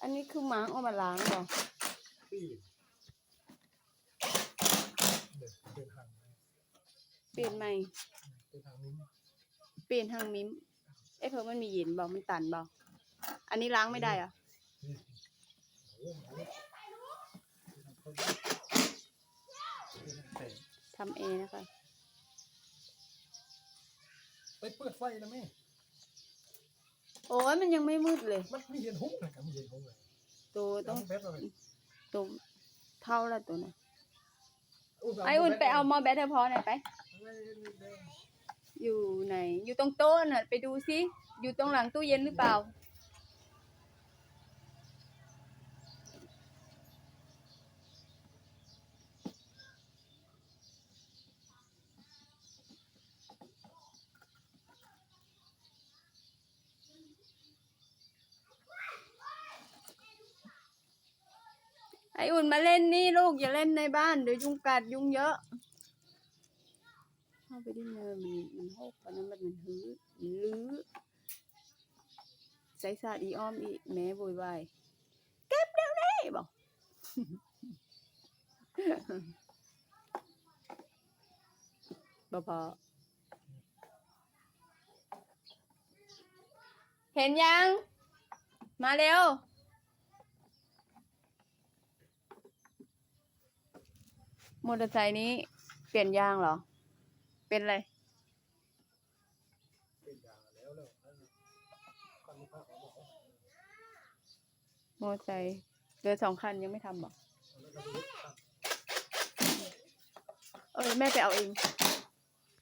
อันนี้คือหมางเอามาล้างเหรอปีนเดี๋ยวเป็นทางไหมเปลี่ยนใหม่เป็นทางนี้เปลี่ยนทางมิ้มเอ้เพิ่มมันมีเย็นบอกมันตันบอกอันนี้ล้างไม่ได้เหรอะนี่โอ้โหแต่ทำเองนะคะ ไปเปิดไฟนะแม่ โอ้ยมันยังไม่มืดเลยมันไม่เห็นหุ้งเลยครับไม่เห็นหุ้งเลยตัวต้องแป๊บเลยตัวเท่าละตัวนะไออุ่นไปเอาหมอแบตเตอร์พอหน่อยไป อยู่ไหน อยู่ตรงโต๊ะน่ะไปดูซิ อยู่ตรงหลังตู้เย็นหรือเปล่า ไออุ่นมาเล่นนี่ลูกอย่าเล่นในบ้านเดี๋ยวยุงกัดยุงเยอะเข้าไปดินเนอร์มันมันหกปานนั้นมันมันหื้อลื้อใส่สาดอีอ้อมอีแม่โวยวายเก็บเร็วนี่บอกบ่พอเห็นยัง มาเร็ว มอเตอร์ไซค์นี้เปลี่ยนยางเหรอ เป็นอะไร เป็นยางแล้วแล้วคันนี้ภาพเอาบอกมอเตอร์ไซค์เดือสองคันยังไม่ทำบอแล้วก็ดู เออแม่ไปเอาเอง